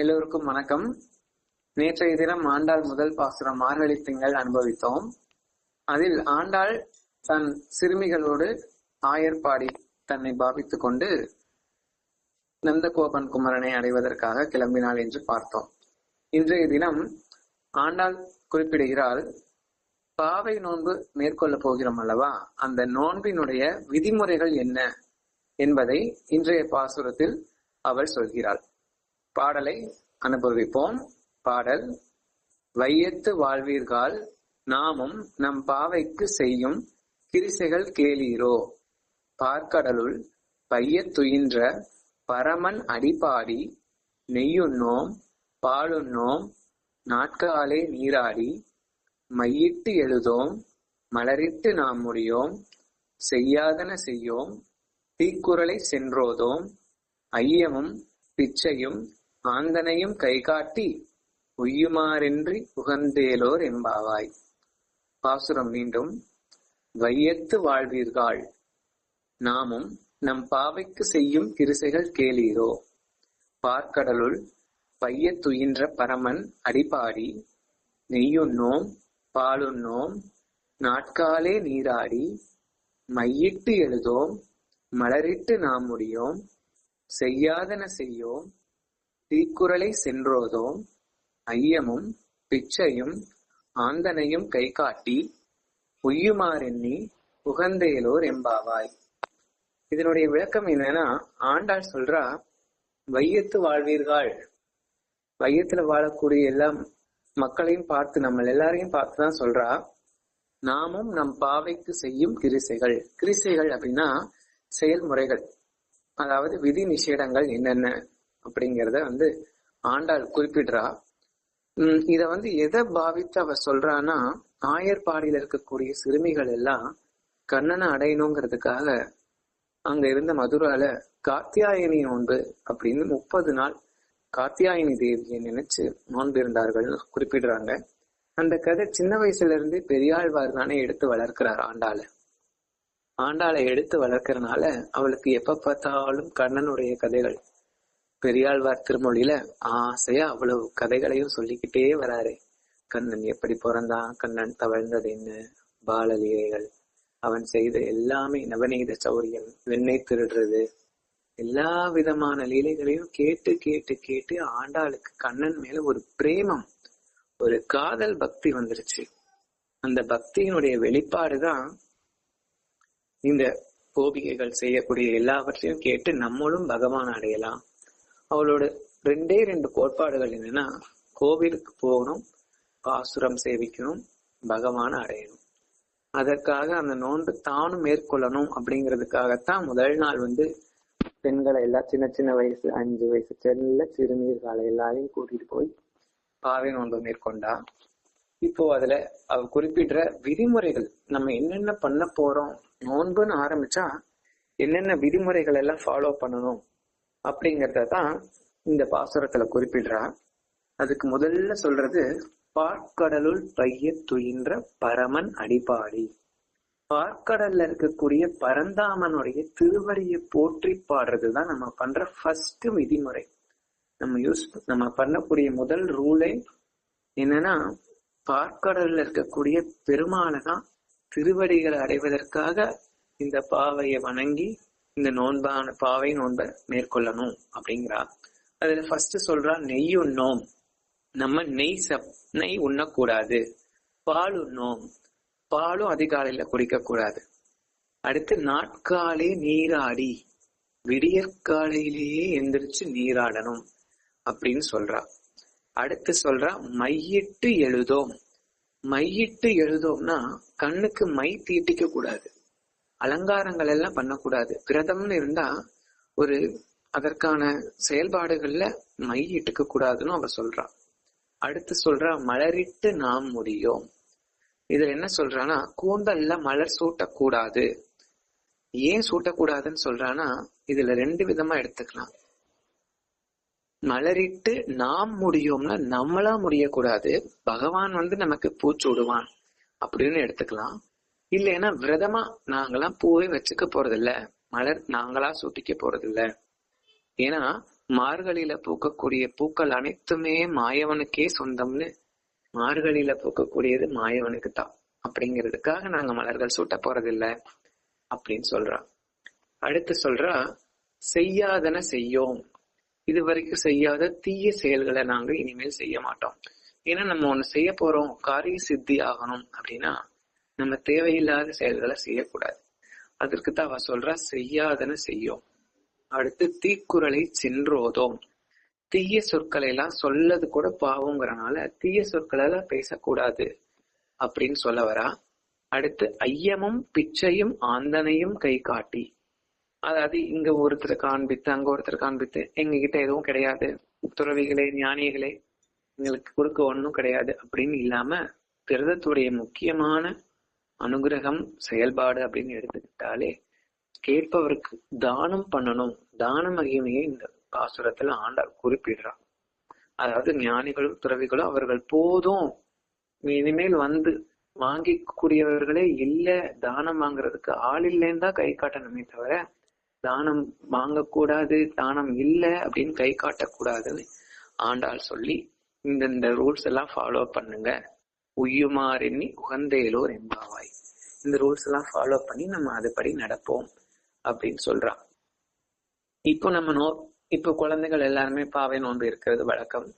எல்லோருக்கும் வணக்கம். நேற்றைய தினம் ஆண்டாள் முதல் பாசுரம் மார்கழி திங்கள் அனுபவித்தோம். அதில் ஆண்டாள் தன் சிறுமிகளோடு ஆயர்பாடி தன்னை பாவித்துக் கொண்டு நந்தகோபன் குமரனை அடைவதற்காக கிளம்பினாள் என்று பார்த்தோம். இன்றைய தினம் ஆண்டாள் குறிப்பிடுகிறாள் பாவை நோன்பு மேற்கொள்ளப் போகிறோம் அல்லவா? அந்த நோன்பினுடைய விதிமுறைகள் என்ன? என்பதை இன்றைய பாசுரத்தில் அவள் சொல்கிறாள். பாடலை அனுபவிப்போம். பாடல் வையத்து வாழ்வீர்கள் நாமும் நம் பாவைக்கு செய்யும் கிரிசைகள் கேளீரோ பார்க்கடலுள் பையத் துயின்ற பரமன் அடிப்பாடி நெய்யுண்ணோம் பாலுண்ணோம் நாட்காலே நீராடி மையிட்டு எழுதோம் மலரிட்டு நாம் முடியோம் செய்யாதன செய்யோம் தீக்குறளை சென்றோதோம் ஐயமும் பிச்சையும் ஆந்தனையும் கைகாட்டி உய்யுமாறின்றி உகந்தேலோர் எம்பாவாய் பாசுரம் மீண்டும் வையத்து வாழ்வீர்கள் நாமும் நம் பாவைக்கு செய்யும் திருசைகள் கேளீரோ? பார்க்கடலுள் பையத்துயின்ற பரமன் அடிபாடி நெய்யுண்ணோம் பாலுண்ணோம் நாட்காலே நீராடி மையிட்டு எழுதோம் மலரிட்டு நாம் முடியோம் செய்யாதன செய்யோம் தீக்குறளை சென்றோதோம். ஐயமும் பிச்சையும் ஆந்தனையும் கை காட்டி உய்யுமாறெண்ணி உகந்தேலோர் எம்பாவாய் இதனுடைய விளக்கம் என்னன்னா ஆண்டாள் சொல்றா வையத்து வாழ்வீர்கள். வையத்துல வாழக்கூடிய எல்லா மக்களையும் பார்த்து நம்ம எல்லாரையும் பார்த்துதான் சொல்றா நாமும் நம் பாவைக்கு செய்யும் கிரிசைகள். கிரிசைகள் அப்படின்னா செயல்முறைகள். அதாவது விதி நிஷேடங்கள் என்னென்ன? அப்படிங்கிறத வந்து ஆண்டாள் குறிப்பிடுறா. உம் இத வந்து எதை பாவித்து அவ சொல்றான்னா ஆயர்பாடியில இருக்கக்கூடிய சிறுமிகள் எல்லாம் கண்ணனை அடையணுங்கிறதுக்காக அங்க இருந்த மதுரால காத்தியாயனி நோன்பு அப்படின்னு முப்பது நாள் காத்தியாயனி தேவியை நினைச்சு நோன்பு இருந்தார்கள் குறிப்பிடுறாங்க. அந்த கதை சின்ன வயசுல இருந்து பெரியாழ்வார் தானே எடுத்து வளர்க்கிறார் ஆண்டாள. ஆண்டாளை எடுத்து வளர்க்கறனால அவளுக்கு எப்ப பார்த்தாலும் கண்ணனுடைய கதைகள் பெரியாழ்வார் திருமொழியில ஆசையா அவ்வளவு கதைகளையும் சொல்லிக்கிட்டே வராரு. கண்ணன் எப்படி பிறந்தான்? கண்ணன் தவழ்ந்தது என்ன? பாலலீலைகள் அவன் செய்த எல்லாமே நவநீத சௌரியம். வெண்ணை திருடுறது. எல்லா விதமான லீலைகளையும் கேட்டு கேட்டு கேட்டு ஆண்டாளுக்கு கண்ணன் மேல ஒரு பிரேமம் ஒரு காதல் பக்தி வந்துருச்சு. அந்த பக்தியினுடைய வெளிப்பாடுதான் இந்த கோபிகைகள் செய்யக்கூடிய எல்லாவற்றையும் கேட்டு நம்மளும் பகவான் அடையலாம். அவளோட ரெண்டே ரெண்டு கோட்பாடுகள் என்னன்னா கோவிலுக்கு போகணும் பாசுரம் சேவிக்கணும் பகவான அடையணும். அதற்காக அந்த நோன்பு தானும் மேற்கொள்ளணும் அப்படிங்கிறதுக்காகத்தான் முதல் நாள் வந்து பெண்களை எல்லாம் சின்ன சின்ன வயசு அஞ்சு வயசு செல்ல சிறுநீர் காலை எல்லாரையும் கூட்டிட்டு போய் பாவை நோன்பு மேற்கொண்டா. இப்போ அதுல அவ குறிப்பிடுற விதிமுறைகள் நம்ம என்னென்ன பண்ண போறோம் நோன்புன்னு ஆரம்பிச்சா என்னென்ன விதிமுறைகள் எல்லாம் ஃபாலோ பண்ணணும் அப்படிங்கறத தான் இந்த பாசுரத்துல குறிப்பிடுறா. அதுக்கு முதல்ல சொல்றது பார்க்கடலுள் பைய துயின்ற பரமன் அடிபாடி. பார்க்கடல்ல இருக்கக்கூடிய பரந்தாமனுடைய திருவடியை போற்றி பாடுறதுதான் நம்ம பண்ற ஃபர்ஸ்ட் விதிமுறை. நம்ம யூஸ் நம்ம பண்ணக்கூடிய முதல் ரூலே என்னன்னா பார்க்கடல்ல இருக்கக்கூடிய பெருமாளை தான் திருவடிகளை அடைவதற்காக இந்த பாவையை வணங்கி இந்த நோன்பான பாவை நோன்பை மேற்கொள்ளணும் அப்படிங்கிறா. அதுல ஃபர்ஸ்ட் சொல்றா நெய் உண்ணோம். நம்ம நெய் சப் நெய் உண்ணக்கூடாது. பால் உண்ணோம். பாலும் அதிகாலையில குடிக்க கூடாது அடுத்து நாட்காலே நீராடி விடியற்காலையிலேயே எந்திரிச்சு நீராடணும் அப்படின்னு சொல்றா. அடுத்து சொல்றா மையிட்டு எழுதோம். மையிட்டு எழுதோம்னா கண்ணுக்கு மை தீட்டிக்க கூடாது அலங்காரங்கள் எல்லாம் பண்ணக்கூடாது. விரதம்னு இருந்தா ஒரு அதற்கான செயல்பாடுகள்ல மை இட்டுக்க கூடாதுன்னு அவ சொல்றா. அடுத்து சொல்றா மலரிட்டு நாம் முடியும். இதுல என்ன சொல்றானா கூந்தல்ல மலர் சூட்டக்கூடாது. ஏன் சூட்டக்கூடாதுன்னு சொல்றானா இதுல ரெண்டு விதமா எடுத்துக்கலாம். மலரிட்டு நாம் முடியும்னா நம்மளா முடியக்கூடாது. பகவான் வந்து நமக்கு பூச்சூடுவான் அப்படின்னு எடுத்துக்கலாம். இல்லைன்னா விரதமா நாங்களாம் பூவே வச்சுக்க போறது இல்ல மலர் நாங்களா சூட்டிக்க போறதில்ல. ஏன்னா மார்கழியில பூக்கக்கூடிய பூக்கள் அனைத்துமே மாயவனுக்கே சொந்தம்னு மார்கழியில பூக்கக்கூடியது மாயவனுக்கு தான் அப்படிங்கிறதுக்காக நாங்க மலர்கள் சூட்ட போறதில்ல அப்படின்னு சொல்றா. அடுத்து சொல்றா செய்யாதன செய்யோம். இது வரைக்கும் செய்யாத தீய செயல்களை நாங்க இனிமேல் செய்ய மாட்டோம். ஏன்னா நம்ம ஒண்ணு செய்ய போறோம் காரிய சித்தி ஆகணும் அப்படின்னா நம்ம தேவையில்லாத செயல்களை செய்யக்கூடாது. அதற்கு தான் அவ சொல்றா செய்யாதன செய்யும். அடுத்து தீக்குறளை சென்றோதோம். தீய சொற்களை எல்லாம் சொல்லது கூட பாவங்கிறனால தீய சொற்களை எல்லாம் பேசக்கூடாது அப்படின்னு சொல்ல வரா. அடுத்து ஐயமும் பிச்சையும் ஆந்தனையும் கை காட்டி. அதாவது இங்க ஒருத்தர் காண்பித்து அங்க ஒருத்தர் காண்பித்து எங்க கிட்ட எதுவும் கிடையாது. துறவிகளே ஞானிகளே எங்களுக்கு கொடுக்க ஒண்ணும் கிடையாது அப்படின்னு இல்லாம விரதத்துடைய முக்கியமான அனுகிரகம் செயல்பாடு அப்படின்னு எடுத்துக்கிட்டாலே கேட்பவருக்கு தானம் பண்ணணும். தான மகிமையை இந்த பாசுரத்துல ஆண்டாள் குறிப்பிடுறான் அதாவது ஞானிகளும் துறவிகளும் அவர்கள் போதும். இனிமேல் வந்து வாங்கிக்கூடியவர்களே இல்ல தானம் வாங்குறதுக்கு ஆள் இல்லைன்னு தான் கை காட்டணுமே தவிர தானம் வாங்கக்கூடாது தானம் இல்லை அப்படின்னு கை காட்டக்கூடாதுன்னு ஆண்டாள் சொல்லி இந்தந்த இந்த ரூல்ஸ் எல்லாம் ஃபாலோ பண்ணுங்க. உய்யுமாறெண்ணி உகந்தேலோர் எம்பாவாய் இந்த ரூல்ஸ் எல்லாம் ஃபாலோ பண்ணி நம்ம அதுபடி நடப்போம் அப்படின்னு சொல்றான். இப்போ நம்ம நோ இப்போ குழந்தைகள் எல்லாருமே பாவை நோன்பு இருக்கிறது வழக்கம்.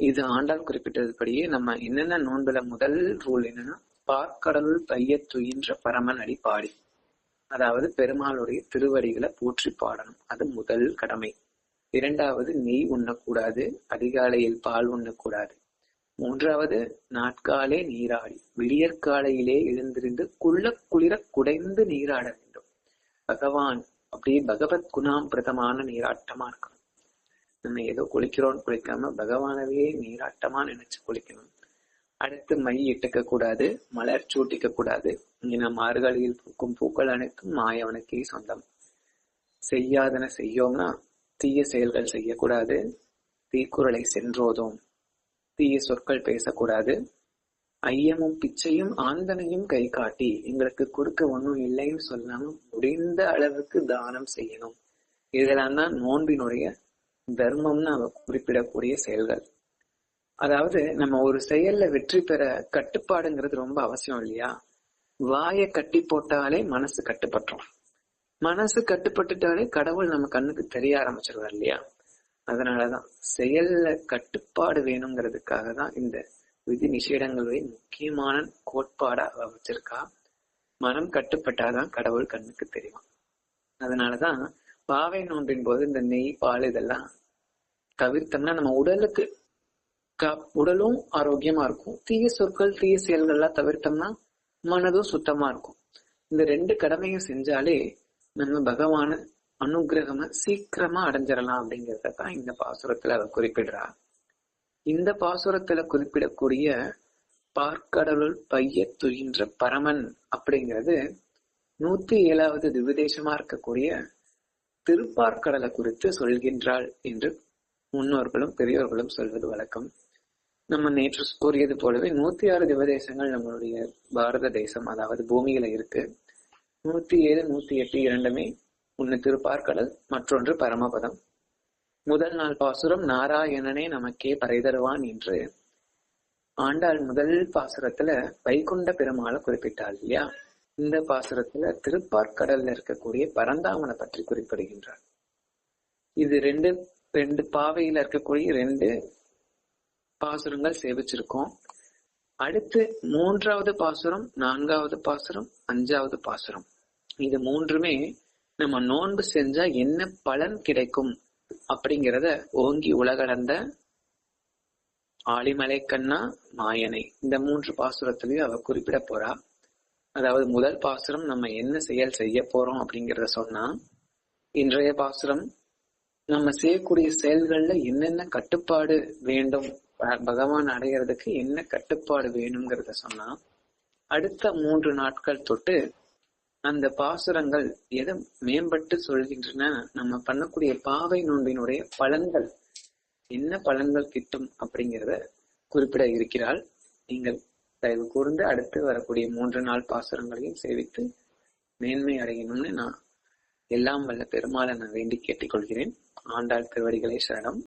இது ஆண்டாள் குறிப்பிட்டதுபடியே நம்ம என்னென்ன நோன்புல முதல் ரூல் என்னன்னா பார்க்கடல் பைய துயின்ற பரமன் அடி பாடி அதாவது பெருமாளுடைய திருவடிகளை போற்றி பாடணும். அது முதல் கடமை. இரண்டாவது நெய் உண்ணக்கூடாது. அதிகாலையில் பால் உண்ணக்கூடாது. மூன்றாவது நாட்காலே நீராடி விடியற்காலையிலே எழுந்திருந்து குள்ள குளிர குடைந்து நீராட வேண்டும். பகவான் அப்படியே பகவத் குணாம் பிரதமான நீராட்டமா இருக்கணும். நம்ம ஏதோ குளிக்கிறோம்னு குளிக்காம பகவானவே நீராட்டமா நினைச்சு குளிக்கணும். அடுத்து மை இட்டுக்க கூடாது மலர் சூட்டிக்க கூடாது. இங்க மார்கழியில் பூக்கும் பூக்கள் அனைத்தும் மாயவனுக்கே சொந்தம். செய்யாதன செய்யோம்னா தீய செயல்கள் செய்யக்கூடாது. தீக்குறளை சென்றோதும். தீய சொற்கள் பேசக்கூடாது. ஐயமும் பிச்சையும் ஆந்தனையும் கை காட்டி எங்களுக்கு கொடுக்க ஒண்ணும் இல்லைன்னு சொல்லாம முடிந்த அளவுக்கு தானம் செய்யணும். இதெல்லாம் தான் நோன்பினுடைய தர்மம்னு அவ குறிப்பிடக்கூடிய செயல்கள். அதாவது நம்ம ஒரு செயல்ல வெற்றி பெற கட்டுப்பாடுங்கிறது ரொம்ப அவசியம் இல்லையா? வாயை கட்டி போட்டாலே மனசு கட்டுப்பட்டுரும். மனசு கட்டுப்பட்டுட்டாலே கடவுள் நம்ம கண்ணுக்கு தெரிய ஆரம்பிச்சிருவார் இல்லையா? அதனாலதான் செயல்ல கட்டுப்பாடு வேணுங்கிறதுக்காக தான் இந்த விதி நிஷேடங்களுடைய முக்கியமான கோட்பாடா வச்சிருக்கா. மனம் கட்டுப்பட்டாதான் கடவுள் கண்ணுக்கு தெரியும். அதனாலதான் பாவை நோன்பின் போது இந்த நெய் பால் இதெல்லாம் தவிர்த்தோம்னா நம்ம உடலுக்கு உடலும் ஆரோக்கியமா இருக்கும். தீய சொற்கள் தீய செயல்கள்லாம் தவிர்த்தோம்னா மனதும் சுத்தமா இருக்கும். இந்த ரெண்டு கடமையும் செஞ்சாலே நம்ம பகவான அனுகிரகமா சீக்கிரமா அடைஞ்சிடலாம் அப்படிங்கறத தான் இந்த பாசுரத்துல அவர் குறிப்பிடுறா இந்த பாசுரத்துல குறிப்பிடக்கூடிய பார்க்கடலுள் பைய துயின்ற பரமன் அப்படிங்கிறது நூத்தி ஏழாவது திவிதேசமா இருக்கக்கூடிய திருப்பார்க்கடலை குறித்து சொல்கின்றாள் என்று முன்னோர்களும் பெரியோர்களும் சொல்வது வழக்கம். நம்ம நேற்று கூறியது போலவே நூத்தி ஆறு திவதேசங்கள் நம்மளுடைய பாரத தேசம் அதாவது பூமியில இருக்கு. நூத்தி ஏழு நூத்தி எட்டு இரண்டுமே ஒன்று திருப்பார்கடல் மற்றொன்று பரமபதம். முதல் நாள் பாசுரம் நாராயணனே நமக்கே பறைதருவான் என்று. ஆண்டாள் முதல் பாசுரத்துல வைகுண்ட பெருமாளை குறிப்பிட்டாள் இல்லையா? இந்த பாசுரத்துல திருப்பார்கடல்ல இருக்கக்கூடிய பரந்தாமனை பற்றி குறிப்பிடுகின்றார். இது ரெண்டு ரெண்டு பாவையில இருக்கக்கூடிய ரெண்டு பாசுரங்கள் சேவிச்சிருக்கோம். அடுத்து மூன்றாவது பாசுரம் நான்காவது பாசுரம் அஞ்சாவது பாசுரம். இது மூன்றுமே நம்ம நோன்பு செஞ்சா என்ன பலன் கிடைக்கும் அப்படிங்கிறத ஓங்கி உலகளந்த ஆலிமலை கண்ணா மாயனை. இந்த மூன்று பாசுரத்திலையும் அவ குறிப்பிட போறா. அதாவது முதல் பாசுரம் நம்ம என்ன செயல் செய்ய போறோம் அப்படிங்கிறத சொன்னா இன்றைய பாசுரம் நம்ம செய்யக்கூடிய செயல்கள்ல என்னென்ன கட்டுப்பாடு வேண்டும்? பகவான் அடைகிறதுக்கு என்ன கட்டுப்பாடு வேணுங்கிறத சொன்னா அடுத்த மூன்று நாட்கள் தொட்டு அந்த பாசுரங்கள் எதை மேம்பட்டு சொல்கின்றன? நம்ம பண்ணக்கூடிய பாவை நோன்பினுடைய பலன்கள். என்ன பலன்கள் கிட்டும் அப்படிங்கிறத குறிப்பிட இருக்கிறாள். நீங்கள் தயவு கூர்ந்து அடுத்து வரக்கூடிய மூன்று நாள் பாசுரங்களையும் சேவித்து மேன்மை அடையணும்னு நான் எல்லாம் வல்ல பெருமாளை நான் வேண்டி கேட்டுக்கொள்கிறேன். ஆண்டாள் திருவடிகளே சரணம்.